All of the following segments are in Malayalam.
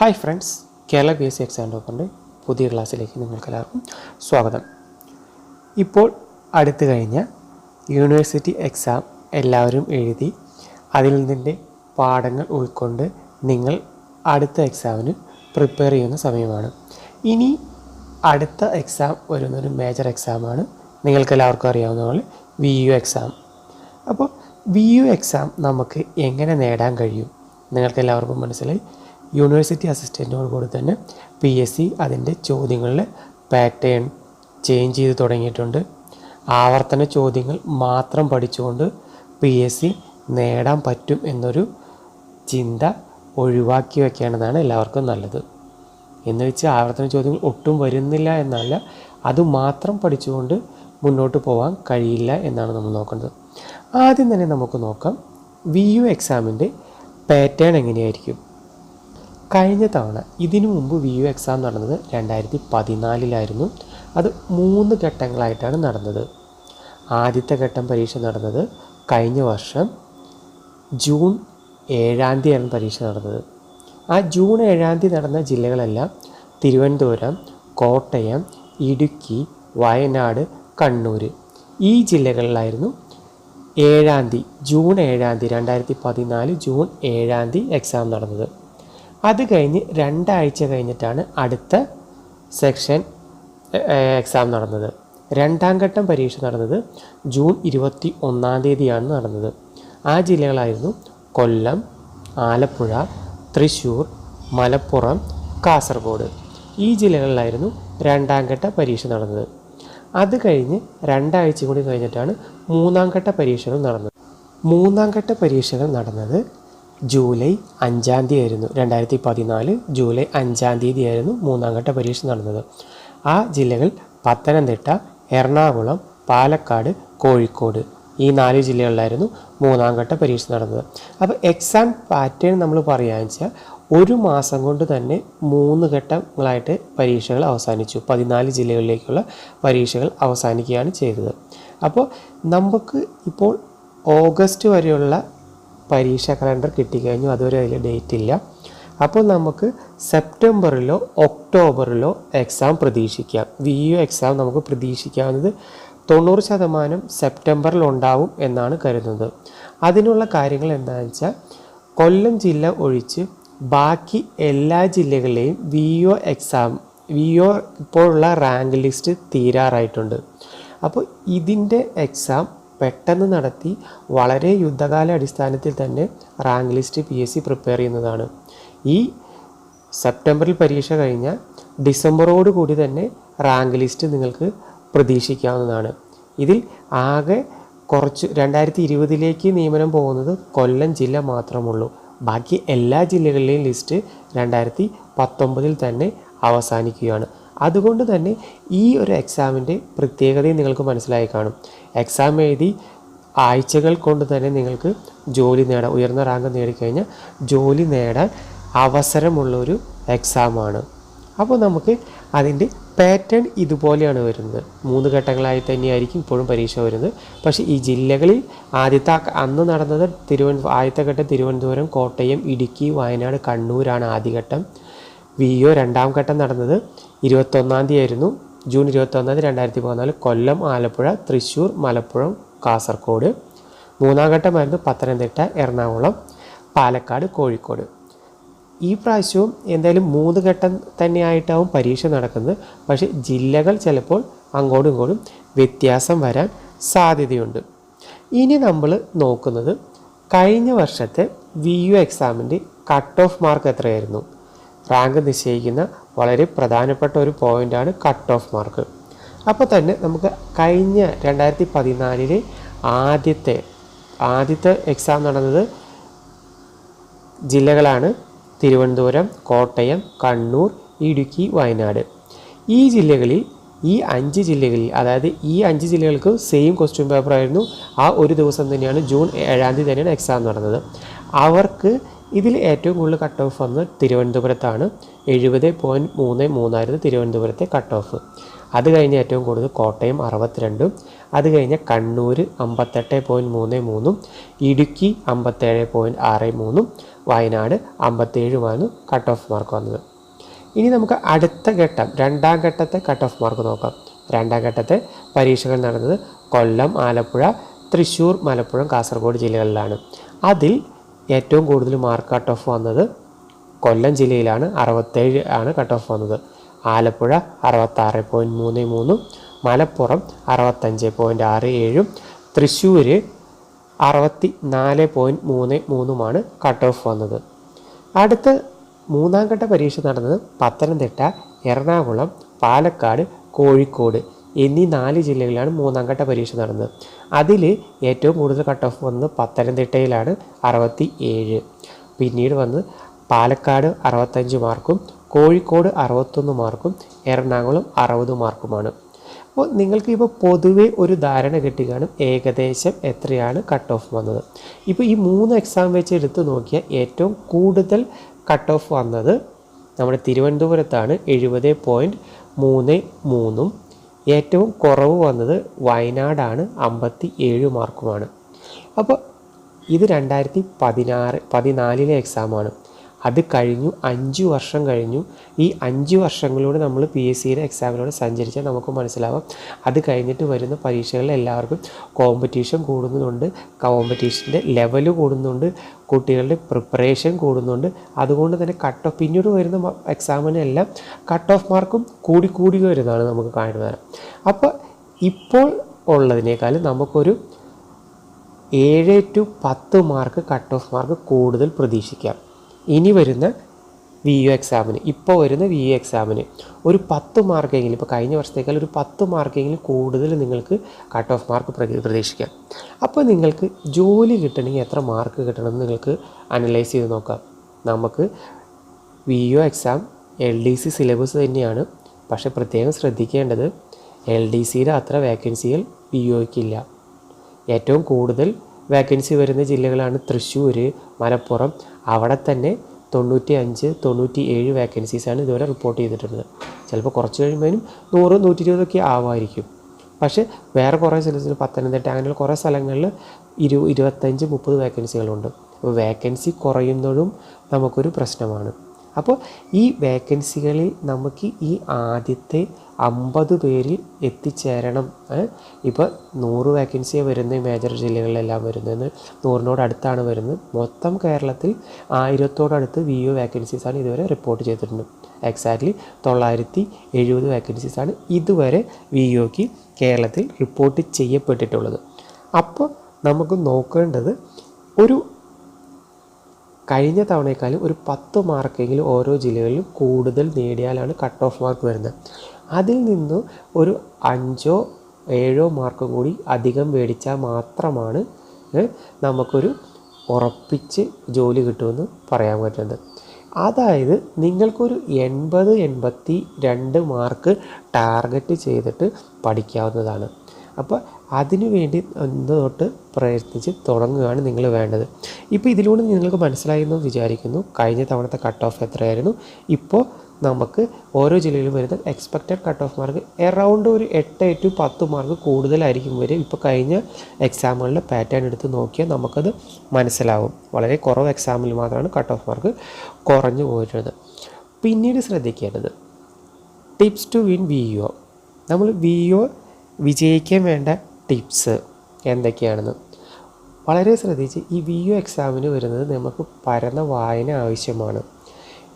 Hi friends Kerala P S C exam ടോപ്പറിന്റെ പുതിയ ക്ലാസ്സിലേക്ക് നിങ്ങൾക്കെല്ലാവർക്കും സ്വാഗതം. ഇപ്പോൾ അടുത്തു കഴിഞ്ഞ യൂണിവേഴ്സിറ്റി എക്സാം എല്ലാവരും എഴുതി അതിൽ നിന്നിന്റെ പാഠങ്ങൾ ഉൾക്കൊണ്ട് നിങ്ങൾ അടുത്ത എക്സാമിന് പ്രിപ്പയർ ചെയ്യുന്ന സമയമാണ്. ഇനി അടുത്ത എക്സാം വരുന്നൊരു മേജർ എക്സാമാണ് നിങ്ങൾക്കെല്ലാവർക്കും അറിയാവുന്ന പോലെ വി യു എക്സാം അപ്പോൾ വി യു എക്സാം നമുക്ക് എങ്ങനെ നേടാൻ കഴിയും? നിങ്ങൾക്ക് എല്ലാവർക്കും മനസ്സിലായി? യൂണിവേഴ്സിറ്റി അസിസ്റ്റന്റോട് കൂടി തന്നെ പി എസ് സി അതിന്റെ ചോദ്യങ്ങളിലെ പാറ്റേൺ ചേഞ്ച് ചെയ്ത് തുടങ്ങിയിട്ടുണ്ട്. ആവർത്തന ചോദ്യങ്ങൾ മാത്രം പഠിച്ചുകൊണ്ട് പി എസ് സി നേടാൻ പറ്റും എന്നൊരു ചിന്ത ഒഴിവാക്കി വെക്കേണ്ടതാണ് എല്ലാവർക്കും നല്ലത്. എന്ന് വെച്ച് ആവർത്തന ചോദ്യങ്ങൾ ഒട്ടും വരുന്നില്ല എന്നല്ല അത് മാത്രം പഠിച്ചുകൊണ്ട് മുന്നോട്ട് പോകാൻ കഴിയില്ല എന്നാണ് നമ്മൾ നോക്കുന്നത്. ആദ്യം തന്നെ നമുക്ക് നോക്കാം വി യു എക്സാമിന്റെ പാറ്റേൺ എങ്ങനെയായിരിക്കും? കഴിഞ്ഞ തവണ ഇതിനു മുമ്പ് വി യു എക്സാം നടന്നത് രണ്ടായിരത്തി പതിനാലിലായിരുന്നു അത് മൂന്ന് ഘട്ടങ്ങളായിട്ടാണ് നടന്നത്. ആദ്യത്തെ ഘട്ടം പരീക്ഷ നടന്നത് കഴിഞ്ഞ വർഷം ജൂൺ ഏഴാം തീയതിയാണ് പരീക്ഷ നടന്നത്. ആ ജൂൺ ഏഴാം തീയതി നടന്ന ജില്ലകളെല്ലാം തിരുവനന്തപുരം കോട്ടയം ഇടുക്കി വയനാട് കണ്ണൂർ ഈ ജില്ലകളിലായിരുന്നു ഏഴാം തീയതി ജൂൺ ഏഴാം തീയതി രണ്ടായിരത്തി പതിനാല് ജൂൺ ഏഴാം തീയതി എക്സാം നടന്നത്. അത് കഴിഞ്ഞ് രണ്ടാഴ്ച കഴിഞ്ഞിട്ടാണ് അടുത്ത സെക്ഷൻ എക്സാം നടന്നത്. രണ്ടാം ഘട്ടം പരീക്ഷ നടന്നത് ജൂൺ ഇരുപത്തി ഒന്നാം തീയതിയാണ് നടന്നത്. ആ ജില്ലകളായിരുന്നു കൊല്ലം ആലപ്പുഴ തൃശ്ശൂർ മലപ്പുറം കാസർഗോഡ്. ഈ ജില്ലകളിലായിരുന്നു രണ്ടാം ഘട്ട പരീക്ഷ നടന്നത്. അത് കഴിഞ്ഞ് രണ്ടാഴ്ച കൂടി കഴിഞ്ഞിട്ടാണ് മൂന്നാം ഘട്ട പരീക്ഷകൾ നടന്നത്. മൂന്നാം ഘട്ട പരീക്ഷകൾ നടന്നത് ജൂലൈ അഞ്ചാം തീയതി ആയിരുന്നു രണ്ടായിരത്തി പതിനാല് ജൂലൈ അഞ്ചാം തീയതി ആയിരുന്നു മൂന്നാം ഘട്ട പരീക്ഷ നടന്നത്. ആ ജില്ലകൾ പത്തനംതിട്ട എറണാകുളം പാലക്കാട് കോഴിക്കോട് ഈ നാല് ജില്ലകളിലായിരുന്നു മൂന്നാം ഘട്ട പരീക്ഷ നടന്നത്. അപ്പോൾ എക്സാം പാറ്റേൺ നമ്മൾ പറയുകയെന്ന് വെച്ചാൽ ഒരു മാസം കൊണ്ട് തന്നെ മൂന്ന് ഘട്ടങ്ങളായിട്ട് പരീക്ഷകൾ അവസാനിച്ചു. പതിനാല് ജില്ലകളിലേക്കുള്ള പരീക്ഷകൾ അവസാനിക്കുകയാണ് ചെയ്തത്. അപ്പോൾ നമുക്ക് ഇപ്പോൾ ഓഗസ്റ്റ് വരെയുള്ള പരീക്ഷ കലണ്ടർ കിട്ടിക്കഴിഞ്ഞു. അതുവരെ അതിൽ ഡേറ്റ് ഇല്ല. അപ്പോൾ നമുക്ക് സെപ്റ്റംബറിലോ ഒക്ടോബറിലോ എക്സാം പ്രതീക്ഷിക്കാം. വി യു എക്സാം നമുക്ക് പ്രതീക്ഷിക്കാവുന്നത് തൊണ്ണൂറ് ശതമാനം സെപ്റ്റംബറിൽ ഉണ്ടാവും എന്നാണ് കരുതുന്നത്. അതിനുള്ള കാര്യങ്ങൾ എന്താണെന്ന് വെച്ചാൽ കൊല്ലം ജില്ല ഒഴിച്ച് ബാക്കി എല്ലാ ജില്ലകളിലെയും V O exam V O ഇപ്പോഴുള്ള റാങ്ക് ലിസ്റ്റ് തീരാറായിട്ടുണ്ട്. അപ്പോൾ ഇതിന്റെ എക്സാം പെട്ടെന്ന് നടത്തി വളരെ യുദ്ധകാല അടിസ്ഥാനത്തിൽ തന്നെ rank list P S C prepare ചെയ്യുന്നതാണ്. ഈ സെപ്റ്റംബറിൽ പരീക്ഷ കഴിഞ്ഞാൽ ഡിസംബറോട് കൂടി തന്നെ റാങ്ക് ലിസ്റ്റ് നിങ്ങൾക്ക് പ്രതീക്ഷിക്കാവുന്നതാണ്. ഇതിൽ ആകെ കുറച്ച് രണ്ടായിരത്തി ഇരുപതിലേക്ക് നിയമനം പോകുന്നത് കൊല്ലം ജില്ല മാത്രമുള്ളൂ. ബാക്കി എല്ലാ ജില്ലകളിലെയും ലിസ്റ്റ് രണ്ടായിരത്തി പത്തൊമ്പതിൽ തന്നെ അവസാനിക്കുകയാണ്. അതുകൊണ്ട് തന്നെ ഈ ഒരു എക്സാമിന്റെ പ്രത്യേകതയും നിങ്ങൾക്ക് മനസ്സിലായി കാണും. എക്സാം എഴുതി ആഴ്ചകൾ കൊണ്ട് തന്നെ നിങ്ങൾക്ക് ജോലി നേടാം ഉയർന്ന റാങ്ക് നേടിക്കഴിഞ്ഞാൽ ജോലി നേടാൻ അവസരമുള്ളൊരു എക്സാമാണ് അപ്പോൾ നമുക്ക് അതിന്റെ പാറ്റേൺ ഇതുപോലെയാണ് വരുന്നത്. മൂന്ന് ഘട്ടങ്ങളായി തന്നെയായിരിക്കും ഇപ്പോഴും പരീക്ഷ വരുന്നത്. പക്ഷേ ഈ ജില്ലകളിൽ ആദ്യത്തെ അന്ന് നടന്നത് തിരുവനന്തപുരം ആദ്യത്തെ ഘട്ടം തിരുവനന്തപുരം കോട്ടയം ഇടുക്കി വയനാട് കണ്ണൂരാണ് ആദ്യഘട്ടം. വി ഒ രണ്ടാം ഘട്ടം നടന്നത് ഇരുപത്തൊന്നാം തീയതി ആയിരുന്നു. ജൂൺ ഇരുപത്തൊന്നാം തീയതി രണ്ടായിരത്തി പതിനാല് കൊല്ലം ആലപ്പുഴ തൃശ്ശൂർ മലപ്പുറം കാസർഗോഡ് മൂന്നാം ഘട്ടമായിരുന്നു പത്തനംതിട്ട എറണാകുളം പാലക്കാട് കോഴിക്കോട്. ഈ പ്രാവശ്യവും എന്തായാലും മൂന്ന് ഘട്ടം തന്നെയായിട്ടാവും പരീക്ഷ നടക്കുന്നത്. പക്ഷേ ജില്ലകൾ ചിലപ്പോൾ അങ്ങോട്ടും ഇങ്ങോട്ടും വ്യത്യാസം വരാൻ സാധ്യതയുണ്ട്. ഇനി നമ്മൾ നോക്കുന്നത് കഴിഞ്ഞ വർഷത്തെ വി യു എക്സാമിന്റെ കട്ട് ഓഫ് മാർക്ക് എത്രയായിരുന്നു? റാങ്ക് നിശ്ചയിക്കുന്ന വളരെ പ്രധാനപ്പെട്ട ഒരു പോയിന്റാണ് കട്ട് ഓഫ് മാർക്ക് അപ്പോൾ തന്നെ നമുക്ക് കഴിഞ്ഞ രണ്ടായിരത്തി പതിനാലിലെ ആദ്യത്തെ ആദ്യത്തെ എക്സാം നടന്നത് ജില്ലകളാണ് തിരുവനന്തപുരം കോട്ടയം കണ്ണൂർ ഇടുക്കി വയനാട്. ഈ ജില്ലകളിൽ ഈ അഞ്ച് ജില്ലകളിൽ അതായത് ഈ അഞ്ച് ജില്ലകൾക്ക് സെയിം ക്വസ്റ്റ്യൻ പേപ്പർ ആയിരുന്നു. ആ ഒരു ദിവസം തന്നെയാണ് ജൂൺ ഏഴാം തീയതി തന്നെയാണ് എക്സാം നടന്നത്. അവർക്ക് ഇതിൽ ഏറ്റവും കൂടുതൽ കട്ട് ഓഫ് വന്നത് തിരുവനന്തപുരത്താണ്. എഴുപത് പോയിന്റ് മൂന്ന് മൂന്നായിരുന്നു തിരുവനന്തപുരത്തെ കട്ട് ഓഫ് അത് കഴിഞ്ഞ് ഏറ്റവും കൂടുതൽ കോട്ടയം അറുപത്തിരണ്ടും അത് കഴിഞ്ഞ് കണ്ണൂർ അമ്പത്തെട്ട് പോയിന്റ് മൂന്ന് മൂന്നും ഇടുക്കി അമ്പത്തേഴ് പോയിന്റ് ആറ് മൂന്നും വയനാട് അമ്പത്തേഴുമാണ് കട്ട് ഓഫ് മാർക്ക് വന്നത്. ഇനി നമുക്ക് അടുത്ത ഘട്ടം രണ്ടാം ഘട്ടത്തെ കട്ട് ഓഫ് മാർക്ക് നോക്കാം. രണ്ടാം ഘട്ടത്തെ പരീക്ഷകൾ നടന്നത് കൊല്ലം ആലപ്പുഴ തൃശ്ശൂർ മലപ്പുറം കാസർഗോഡ് ജില്ലകളിലാണ്. അതിൽ ഏറ്റവും കൂടുതൽ മാർക്ക് കട്ട് ഓഫ് വന്നത് കൊല്ലം ജില്ലയിലാണ്. അറുപത്തേഴ് ആണ് കട്ട് ഓഫ് വന്നത്. ആലപ്പുഴ അറുപത്താറ് പോയിന്റ് മൂന്ന് മൂന്നും മലപ്പുറം അറുപത്തഞ്ച് പോയിന്റ് ആറ് ഏഴും തൃശ്ശൂർ അറുപത്തി നാല് പോയിന്റ് മൂന്ന് മൂന്നുമാണ് കട്ട് ഓഫ് വന്നത്. അടുത്ത മൂന്നാം ഘട്ട പരീക്ഷ നടന്നത് പത്തനംതിട്ട എറണാകുളം പാലക്കാട് കോഴിക്കോട് എന്നീ നാല് ജില്ലകളിലാണ് മൂന്നാം ഘട്ട പരീക്ഷ നടന്നത്. അതിൽ ഏറ്റവും കൂടുതൽ കട്ട് ഓഫ് വന്നത് പത്തനംതിട്ടയിലാണ് അറുപത്തി ഏഴ് പിന്നീട് വന്ന് പാലക്കാട് അറുപത്തഞ്ച് മാർക്കും കോഴിക്കോട് അറുപത്തൊന്ന് മാർക്കും എറണാകുളം അറുപത് മാർക്കുമാണ്. അപ്പോൾ നിങ്ങൾക്ക് ഇപ്പോൾ പൊതുവെ ഒരു ധാരണ കിട്ടുകയാണ് ഏകദേശം എത്രയാണ് കട്ട് ഓഫ് വന്നത്. ഇപ്പോൾ ഈ മൂന്ന് എക്സാം വെച്ച് എടുത്ത് നോക്കിയാൽ ഏറ്റവും കൂടുതൽ കട്ട് ഓഫ് വന്നത് നമ്മുടെ തിരുവനന്തപുരത്താണ് എഴുപത് പോയിന്റ് മൂന്ന് മൂന്നും. ഏറ്റവും കുറവ് വന്നത് വയനാടാണ്. അമ്പത്തി ഏഴ് മാർക്കുമാണ് അപ്പോൾ ഇത് രണ്ടായിരത്തി പതിനാറ് പതിനാലിലെ എക്സാമാണ് അത് കഴിഞ്ഞു അഞ്ച് വർഷം കഴിഞ്ഞു. ഈ അഞ്ച് വർഷങ്ങളിലൂടെ നമ്മൾ പി എസ് സിയുടെ എക്സാമിലൂടെ സഞ്ചരിച്ചാൽ നമുക്ക് മനസ്സിലാവാം. അത് കഴിഞ്ഞിട്ട് വരുന്ന പരീക്ഷകളിൽ എല്ലാവർക്കും കോമ്പറ്റീഷൻ കൂടുന്നുണ്ട്. കോമ്പറ്റീഷന്റെ ലെവൽ കൂടുന്നുണ്ട്. കുട്ടികളുടെ പ്രിപ്പറേഷൻ കൂടുന്നുണ്ട്. അതുകൊണ്ട് തന്നെ കട്ട് ഓഫ് പിന്നീട് വരുന്ന എക്സാമിനെല്ലാം കട്ട് ഓഫ് മാർക്കും കൂടി കൂടി വരുന്നതാണ് നമുക്ക് കാണുന്നത് അപ്പോൾ ഇപ്പോൾ ഉള്ളതിനേക്കാളും നമുക്കൊരു ഏഴ് ടു പത്ത് മാർക്ക് കട്ട് ഓഫ് മാർക്ക് കൂടുതൽ പ്രതീക്ഷിക്കാം. ഇനി വരുന്ന വി യു എക്സാമിന് ഇപ്പോൾ വരുന്ന വി യു എക്സാമിന് ഒരു പത്ത് മാർക്കെങ്കിലും ഇപ്പോൾ കഴിഞ്ഞ വർഷത്തേക്കാൾ ഒരു പത്ത് മാർക്കെങ്കിലും കൂടുതൽ നിങ്ങൾക്ക് കട്ട് ഓഫ് മാർക്ക് പ്രതീക്ഷിക്കാം. അപ്പോൾ നിങ്ങൾക്ക് ജോലി കിട്ടണമെങ്കിൽ എത്ര മാർക്ക് കിട്ടണമെന്ന് നിങ്ങൾക്ക് അനലൈസ് ചെയ്ത് നോക്കാം. നമുക്ക് V U exam L D C syllabus തന്നെയാണ്. പക്ഷേ പ്രത്യേകം ശ്രദ്ധിക്കേണ്ടത് എൽ ഡി സിയുടെ അത്ര വേക്കൻസികൾ വി യുക്കില്ല ഏറ്റവും കൂടുതൽ വേക്കൻസി വരുന്ന ജില്ലകളാണ് തൃശ്ശൂർ മലപ്പുറം. അവിടെ തന്നെ തൊണ്ണൂറ്റി അഞ്ച് തൊണ്ണൂറ്റി ഏഴ് വേക്കൻസീസാണ് ഇതുവരെ റിപ്പോർട്ട് ചെയ്തിട്ടുള്ളത്. ചിലപ്പോൾ കുറച്ച് കഴിയുമ്പോഴും നൂറ് നൂറ്റി ഇരുപതൊക്കെ ആവുമായിരിക്കും പക്ഷേ വേറെ കുറേ സ്ഥലത്തിൽ പത്തനംതിട്ട അങ്ങനെയുള്ള കുറേ സ്ഥലങ്ങളിൽ ഇരു ഇരുപത്തഞ്ച് മുപ്പത് വേക്കൻസികളുണ്ട് അപ്പോൾ വേക്കൻസി കുറയുന്നതും നമുക്കൊരു പ്രശ്നമാണ്. അപ്പോൾ ഈ വേക്കൻസികളിൽ നമുക്ക് ഈ ആദ്യത്തെ അമ്പത് പേരിൽ എത്തിച്ചേരണം. ഇപ്പോൾ നൂറ് വേക്കൻസിയെ വരുന്നത് മേജർ ജില്ലകളിലെല്ലാം വരുന്നത്. നൂറിനോട് അടുത്താണ് വരുന്നത്. മൊത്തം കേരളത്തിൽ ആയിരത്തോടടുത്ത് വി യു വേക്കൻസീസാണ് ഇതുവരെ റിപ്പോർട്ട് ചെയ്തിട്ടുണ്ട്. എക്സാക്ട്ലി തൊള്ളായിരത്തി എഴുപത് വേക്കൻസീസാണ് ഇതുവരെ വി യുക്ക് കേരളത്തിൽ റിപ്പോർട്ട് ചെയ്യപ്പെട്ടിട്ടുള്ളത്. അപ്പോൾ നമുക്ക് നോക്കേണ്ടത് ഒരു കഴിഞ്ഞ തവണയെക്കാളും ഒരു പത്ത് മാർക്കെങ്കിലും ഓരോ ജില്ലകളിലും കൂടുതൽ നേടിയാലാണ് കട്ട് ഓഫ് മാർക്ക് വരുന്നത്. അതിൽ നിന്ന് ഒരു അഞ്ചോ ഏഴോ മാർക്കും കൂടി അധികം മേടിച്ചാൽ മാത്രമാണ് നമുക്കൊരു ഉറപ്പിച്ച് ജോലി കിട്ടുമെന്ന് പറയാൻ പറ്റുന്നത്. അതായത് നിങ്ങൾക്കൊരു എൺപത് എൺപത്തി രണ്ട് മാർക്ക് ടാർഗറ്റ് ചെയ്തിട്ട് പഠിക്കാവുന്നതാണ്. അപ്പോൾ അതിനു വേണ്ടി ഒന്ന് തൊട്ട് പ്രയത്നിച്ച് തുടങ്ങുകയാണ് നിങ്ങൾ വേണ്ടത്. ഇപ്പോൾ ഇതിലൂടെ നിങ്ങൾക്ക് മനസ്സിലായെന്ന് വിചാരിക്കുന്നു. കഴിഞ്ഞ തവണത്തെ കട്ട് ഓഫ് എത്രയായിരുന്നു? ഇപ്പോൾ നമുക്ക് ഓരോ ജില്ലയിലും വരുന്ന expected cut off mark around ഒരു എട്ട് ടു പത്ത് മാർക്ക് കൂടുതലായിരിക്കും വരെ ഇപ്പോൾ കഴിഞ്ഞ എക്സാമുകളിലെ പാറ്റേൺ എടുത്ത് നോക്കിയാൽ നമുക്കത് മനസ്സിലാവും. വളരെ കുറവ് എക്സാമിൽ മാത്രമാണ് കട്ട് ഓഫ് മാർക്ക് കുറഞ്ഞു പോയിട്ടുള്ളത്. പിന്നീട് ശ്രദ്ധിക്കേണ്ടത് tips to win V O നമ്മൾ വി ഒ വിജയിക്കാൻ വേണ്ട ടിപ്സ് എന്തൊക്കെയാണെന്ന്. വളരെ ശ്രദ്ധിച്ച് ഈ വി യു എക്സാമിന് വരുന്നത് നമുക്ക് പരന്ന വായന ആവശ്യമാണ്.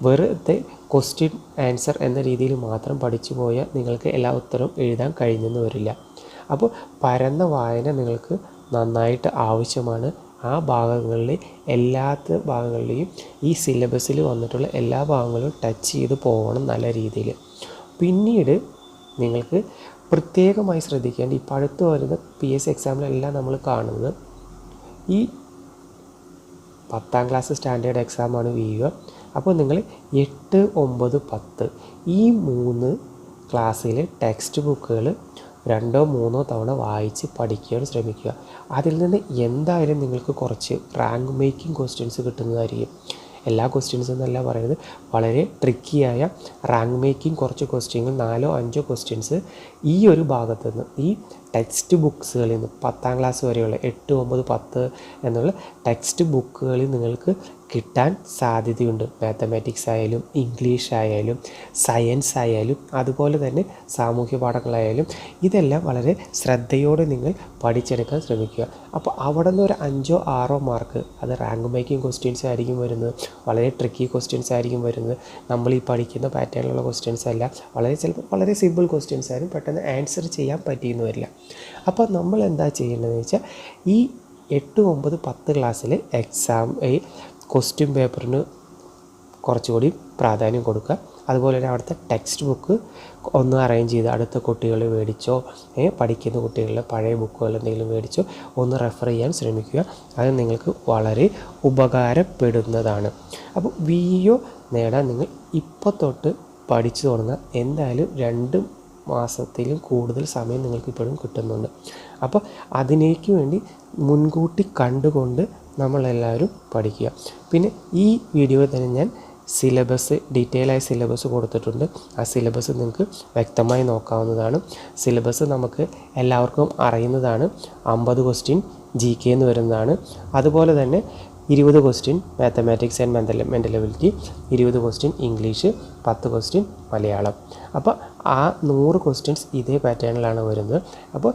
വെറുതെ ക്വസ്റ്റ്യൻ ആൻസർ എന്ന രീതിയിൽ മാത്രം പഠിച്ചു പോയാൽ നിങ്ങൾക്ക് എല്ലാ ഉത്തരവും എഴുതാൻ കഴിഞ്ഞെന്ന് വരില്ല. അപ്പോൾ പരന്ന വായന നിങ്ങൾക്ക് നന്നായിട്ട് ആവശ്യമാണ്. ആ ഭാഗങ്ങളിൽ എല്ലാത്ത ഭാഗങ്ങളിലെയും ഈ സിലബസിൽ വന്നിട്ടുള്ള എല്ലാ ഭാഗങ്ങളും ടച്ച് ചെയ്ത് പോകണം നല്ല രീതിയിൽ. പിന്നീട് നിങ്ങൾക്ക് പ്രത്യേകമായി ശ്രദ്ധിക്കേണ്ട ഈ പഴുത്ത് വരുന്ന പി എസ് എക്സാമിലെല്ലാം നമ്മൾ കാണുന്നത് ഈ പത്താം ക്ലാസ് സ്റ്റാൻഡേർഡ് എക്സാമാണ് വി യു അപ്പോൾ നിങ്ങൾ എട്ട് ഒമ്പത് പത്ത് ഈ മൂന്ന് ക്ലാസ്സിലെ ടെക്സ്റ്റ് ബുക്കുകൾ രണ്ടോ മൂന്നോ തവണ വായിച്ച് പഠിക്കാൻ ശ്രമിക്കുക. അതിൽ നിന്ന് എന്തായാലും നിങ്ങൾക്ക് കുറച്ച് റാങ്ക് മേക്കിംഗ് ക്വസ്റ്റ്യൻസ് കിട്ടുന്നതായിരിക്കും. എല്ലാ ക്വസ്റ്റ്യൻസ് എന്നല്ല പറയുന്നത്. വളരെ ട്രിക്കിയായ റാങ്ക് മേക്കിംഗ് കുറച്ച് ക്വസ്റ്റ്യങ്ങൾ നാലോ അഞ്ചോ ക്വസ്റ്റ്യൻസ് ഈ ഒരു ഭാഗത്തു നിന്ന് ഈ ടെക്സ്റ്റ് ബുക്സുകളിൽ നിന്ന് പത്താം ക്ലാസ് വരെയുള്ള എട്ട് ഒമ്പത് പത്ത് എന്നുള്ള ടെക്സ്റ്റ് ബുക്കുകളിൽ നിങ്ങൾക്ക് കിട്ടാൻ സാധ്യതയുണ്ട്. മാത്തമാറ്റിക്സ് ആയാലും ഇംഗ്ലീഷ് ആയാലും സയൻസ് ആയാലും അതുപോലെ തന്നെ സാമൂഹ്യ പാഠങ്ങളായാലും ഇതെല്ലാം വളരെ ശ്രദ്ധയോടെ നിങ്ങൾ പഠിച്ചെടുക്കാൻ ശ്രമിക്കുക. അപ്പോൾ അവിടെ നിന്ന് ഒരു അഞ്ചോ ആറോ മാർക്ക് അത് റാങ്ക് മേക്കിംഗ് ക്വസ്റ്റ്യൻസ് ആയിരിക്കും വരുന്നത്. വളരെ ട്രിക്കി ക്വസ്റ്റ്യൻസ് ആയിരിക്കും വരുന്നത്. നമ്മൾ ഈ പഠിക്കുന്ന പാറ്റേണിലുള്ള ക്വസ്റ്റ്യൻസ് അല്ല. വളരെ ചിലപ്പോൾ വളരെ സിമ്പിൾ ക്വസ്റ്റ്യൻസ് ആയാലും പെട്ടെന്ന് ആൻസർ ചെയ്യാൻ പറ്റിയെന്ന് വരില്ല. അപ്പോൾ നമ്മൾ എന്താ ചെയ്യേണ്ടതെന്ന് വെച്ചാൽ ഈ എട്ട് ഒമ്പത് പത്ത് ക്ലാസ്സിൽ എക്സാം ഈ ക്വസ്റ്റ്യൻ പേപ്പറിന് കുറച്ചുകൂടി പ്രാധാന്യം കൊടുക്കുക. അതുപോലെ തന്നെ അവിടുത്തെ ടെക്സ്റ്റ് ബുക്ക് ഒന്ന് അറേഞ്ച് ചെയ്ത് അടുത്ത കുട്ടികൾ മേടിച്ചോ പഠിക്കുന്ന കുട്ടികളുടെ പഴയ ബുക്കുകൾ എന്തെങ്കിലും മേടിച്ചോ ഒന്ന് റെഫർ ചെയ്യാൻ ശ്രമിക്കുക. അത് നിങ്ങൾക്ക് വളരെ ഉപകാരപ്പെടുന്നതാണ്. അപ്പോൾ വി ഒ നേടാൻ നിങ്ങൾ ഇപ്പോൾ തൊട്ട് പഠിച്ചു തുടങ്ങുക. എന്തായാലും രണ്ട് മാസത്തിലും കൂടുതൽ സമയം നിങ്ങൾക്ക് ഇപ്പോഴും കിട്ടുന്നുണ്ട്. അപ്പോൾ അതിനേക്ക് വേണ്ടി മുൻകൂട്ടി കണ്ടുകൊണ്ട് നമ്മളെല്ലാവരും പഠിക്കുക. പിന്നെ ഈ വീഡിയോയിൽ തന്നെ ഞാൻ സിലബസ് ഡീറ്റെയിൽ ആയ സിലബസ് കൊടുത്തിട്ടുണ്ട്. ആ സിലബസ് നിങ്ങൾക്ക് വ്യക്തമായി നോക്കാവുന്നതാണ്. സിലബസ് നമുക്ക് എല്ലാവർക്കും അറിയുന്നതാണ്. അമ്പത് ക്വസ്റ്റ്യൻ ജി കെ എന്ന് വരുന്നതാണ്. അതുപോലെ തന്നെ ഇരുപത് question mathematics and mental mental ability ഇരുപത് ക്വസ്റ്റ്യൻ ഇംഗ്ലീഷ് പത്ത് ക്വസ്റ്റ്യൻ മലയാളം. അപ്പോൾ ആ നൂറ് ക്വസ്റ്റ്യൻസ് ഇതേ പാറ്റേണിലാണ് വരുന്നത്. അപ്പോൾ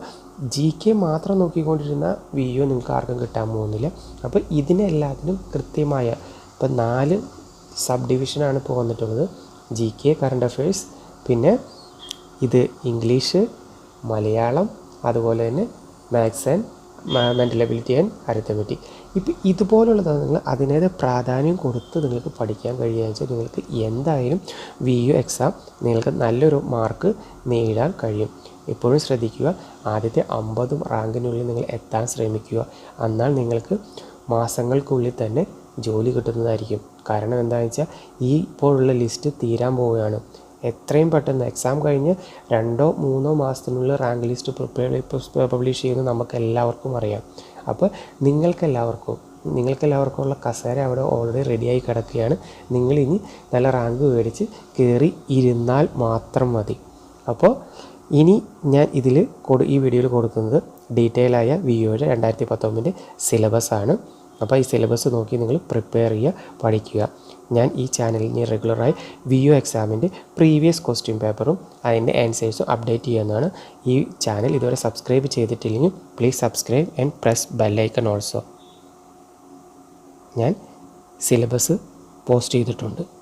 ജി കെ മാത്രം നോക്കിക്കൊണ്ടിരുന്ന വി യു നിങ്ങൾക്ക് ആർക്കും കിട്ടാൻ പോകുന്നില്ല. അപ്പോൾ ഇതിനെല്ലാത്തിനും കൃത്യമായ ഇപ്പം നാല് സബ് ഡിവിഷനാണ് ഇപ്പോൾ വന്നിട്ടുള്ളത്. ജി കെ കറണ്ട് അഫയേഴ്സ് പിന്നെ ഇത് ഇംഗ്ലീഷ് മലയാളം അതുപോലെ തന്നെ maths and mental ability and arithmetic ഇപ്പം ഇതുപോലുള്ളത് നിങ്ങൾ അതിനേറെ പ്രാധാന്യം കൊടുത്ത് നിങ്ങൾക്ക് പഠിക്കാൻ കഴിയുകയെന്ന് വെച്ചാൽ നിങ്ങൾക്ക് എന്തായാലും വി യു എക്സാം നിങ്ങൾക്ക് നല്ലൊരു മാർക്ക് നേടാൻ കഴിയും. എപ്പോഴും ശ്രദ്ധിക്കുക. ആദ്യത്തെ അമ്പത് റാങ്കിനുള്ളിൽ നിങ്ങൾ എത്താൻ ശ്രമിക്കുക. എന്നാൽ നിങ്ങൾക്ക് മാസങ്ങൾക്കുള്ളിൽ തന്നെ ജോലി കിട്ടുന്നതായിരിക്കും. കാരണം എന്താണെന്ന് വെച്ചാൽ ഈ ഇപ്പോഴുള്ള ലിസ്റ്റ് തീരാൻ പോവുകയാണ്. എത്രയും പെട്ടെന്ന് എക്സാം കഴിഞ്ഞ് രണ്ടോ മൂന്നോ മാസത്തിനുള്ളിൽ റാങ്ക് ലിസ്റ്റ് പ്രിപ്പയർ പബ്ലിഷ് ചെയ്യുന്നത് നമുക്ക് എല്ലാവർക്കും അറിയാം. അപ്പോൾ നിങ്ങൾക്കെല്ലാവർക്കും നിങ്ങൾക്കെല്ലാവർക്കും ഉള്ള കസേര അവിടെ ഓൾറെഡി റെഡിയായി കിടക്കുകയാണ്. നിങ്ങളിനി നല്ല റാങ്ക് മേടിച്ച് കയറി ഇരുന്നാൽ മാത്രം മതി. അപ്പോൾ ഇനി ഞാൻ ഇതിൽ കൊടു ഈ വീഡിയോയിൽ കൊടുക്കുന്നത് ഡീറ്റെയിൽ ആയ ഒയുടെ രണ്ടായിരത്തി പത്തൊമ്പതിന്റെ സിലബസ് ആണ്. അപ്പോൾ ഈ സിലബസ് നോക്കി നിങ്ങൾ പ്രിപ്പയർ ചെയ്യുക പഠിക്കുക. ഞാൻ ഈ ചാനലിൽ ഞാൻ റെഗുലറായി വി യു എക്സാമിന്റെ പ്രീവിയസ് ക്വസ്റ്റ്യൻ പേപ്പറും അതിന്റെ ആൻസേഴ്സും അപ്ഡേറ്റ് ചെയ്യുന്നതാണ് ഈ ചാനൽ ഇതുവരെ സബ്സ്ക്രൈബ് ചെയ്തിട്ടില്ലെങ്കിൽ please subscribe and press bell icon also ഞാൻ സിലബസ് പോസ്റ്റ് ചെയ്തിട്ടുണ്ട്.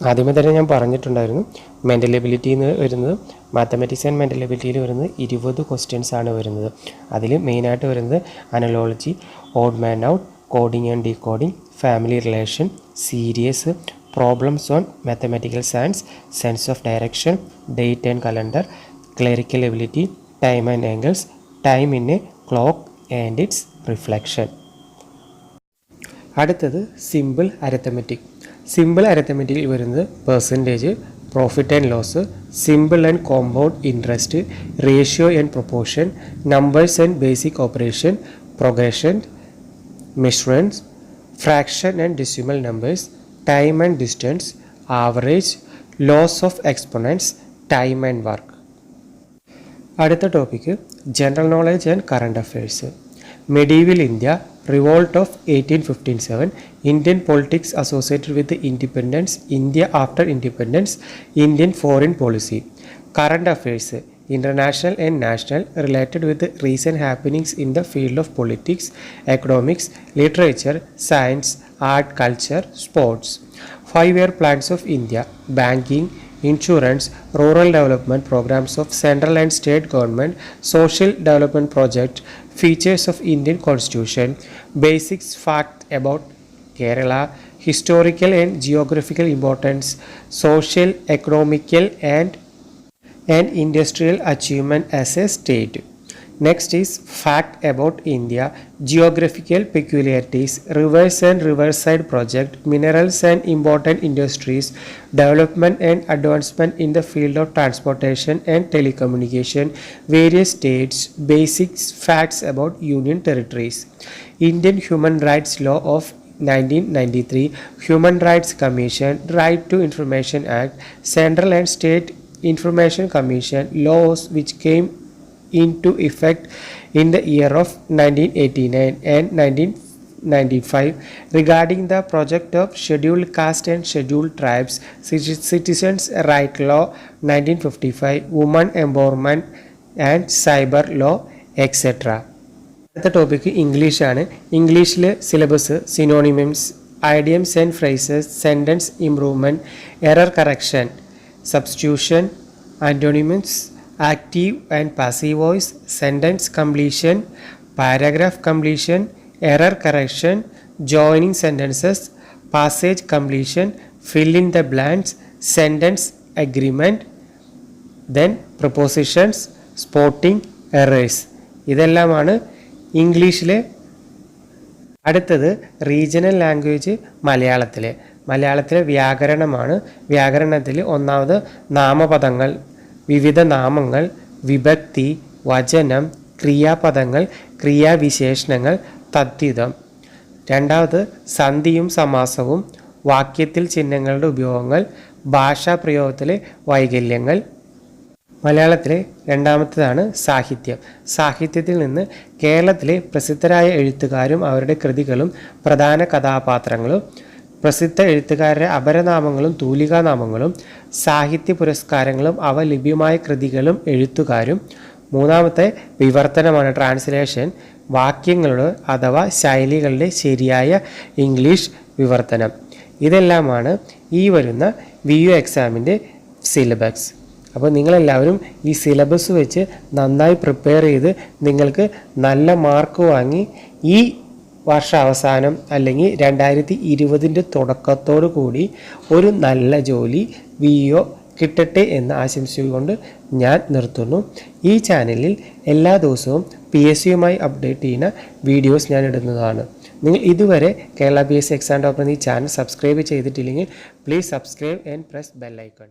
ആദ്യമേ തന്നെ ഞാൻ പറഞ്ഞിട്ടുണ്ടായിരുന്നു മെന്റൽ എബിലിറ്റി എന്ന് വരുന്നത് മാത്തമാറ്റിക്സ് ആൻഡ് മെന്റൽ എബിലിറ്റിയിൽ വരുന്നത് ഇരുപത് ക്വസ്റ്റ്യൻസ് ആണ് വരുന്നത്. അതിൽ മെയിനായിട്ട് വരുന്നത് analogy odd man out coding and decoding family relation series problems on mathematical science sense of direction date and calendar clerical ability time and angles time in a clock and its reflection അടുത്തത് സിമ്പിൾ അരത്തമെറ്റിക് സിമ്പിൾ അരത്തമെറ്റിക്കിൽ വരുന്നത് percentage profit and loss simple and compound interest ratio and proportion numbers and basic operation progression measurements fraction and decimal numbers time and distance average laws of exponents time and work അടുത്ത topic general knowledge and current affairs medieval India Revolt of 1857, Indian politics associated with the independence, India after independence, Indian foreign policy, current affairs, international and national related with the recent happenings in the field of politics, economics, literature, science, art, culture, sports. Five-year plans of India, banking, insurance, rural development programs of central and state government, social development project, features of Indian constitution, basics fact about Kerala, historical and geographical importance, social, economical and and industrial achievement as a state. Next is fact about India, geographical peculiarities, rivers and riverside project, minerals and important industries, development and advancement in the field of transportation and telecommunication, various states, basics facts about union territories. Indian Human Rights Law of 1993, Human Rights Commission, Right to Information Act, Central and State Information Commission laws which came into effect in the year of 1989 and 1995 regarding the project of Scheduled Caste and Scheduled Tribes, Citi- Citizens Right Law 1955, Women Empowerment and Cyber Law, etc. അടുത്ത ടോപ്പിക്ക് ഇംഗ്ലീഷാണ് ഇംഗ്ലീഷിൽ syllabus synonyms idioms and phrases sentence improvement error correction substitution antonyms active and passive voice sentence completion paragraph completion error correction joining sentences passage completion fill in the blanks sentence agreement then prepositions spotting errors ഇതെല്ലാമാണ് ഇംഗ്ലീഷിലെ അടുത്തത് റീജിയണൽ ലാംഗ്വേജ് മലയാളത്തിലെ. മലയാളത്തിലെ വ്യാകരണമാണ്. വ്യാകരണത്തിൽ ഒന്നാമത് നാമപദങ്ങൾ. വിവിധ നാമങ്ങൾ വിഭക്തി വചനം ക്രിയാപദങ്ങൾ ക്രിയാവിശേഷണങ്ങൾ തദ്ധിതം. രണ്ടാമത് സന്ധിയും സമാസവും വാക്യത്തിൽ ചിഹ്നങ്ങളുടെ ഉപയോഗങ്ങൾ ഭാഷാപ്രയോഗത്തിലെ വൈകല്യങ്ങൾ. മലയാളത്തിലെ രണ്ടാമത്തേതാണ് സാഹിത്യം. സാഹിത്യത്തിൽ നിന്ന് കേരളത്തിലെ പ്രസിദ്ധരായ എഴുത്തുകാരും അവരുടെ കൃതികളും പ്രധാന കഥാപാത്രങ്ങളും പ്രസിദ്ധ എഴുത്തുകാരുടെ അപരനാമങ്ങളും തൂലികാനാമങ്ങളും സാഹിത്യ പുരസ്കാരങ്ങളും അവ ലഭ്യമായ കൃതികളും എഴുത്തുകാരും. മൂന്നാമത്തെ വിവർത്തനമാണ് ട്രാൻസ്ലേഷൻ വാക്യങ്ങളുടെ അഥവാ ശൈലികളുടെ ശരിയായ ഇംഗ്ലീഷ് വിവർത്തനം. ഇതെല്ലാമാണ് ഈ വരുന്ന വി യു എക്സാമിന്റെ സിലബസ്. അപ്പോൾ നിങ്ങളെല്ലാവരും ഈ സിലബസ് വെച്ച് നന്നായി പ്രിപ്പയർ ചെയ്ത് നിങ്ങൾക്ക് നല്ല മാർക്ക് വാങ്ങി ഈ വർഷാവസാനം അല്ലെങ്കിൽ രണ്ടായിരത്തി ഇരുപതിന്റെ തുടക്കത്തോടു കൂടി ഒരു നല്ല ജോലി വി ഒ കിട്ടട്ടെ എന്ന് ആശംസിച്ചുകൊണ്ട് ഞാൻ നിർത്തുന്നു. ഈ ചാനലിൽ എല്ലാ ദിവസവും പി എസ് സിയുമായി അപ്ഡേറ്റ് ചെയ്യുന്ന വീഡിയോസ് ഞാൻ ഇടുന്നതാണ്. നിങ്ങൾ ഇതുവരെ Kerala P S C exam topper ഈ ചാനൽ സബ്സ്ക്രൈബ് ചെയ്തിട്ടില്ലെങ്കിൽ please subscribe and press bell icon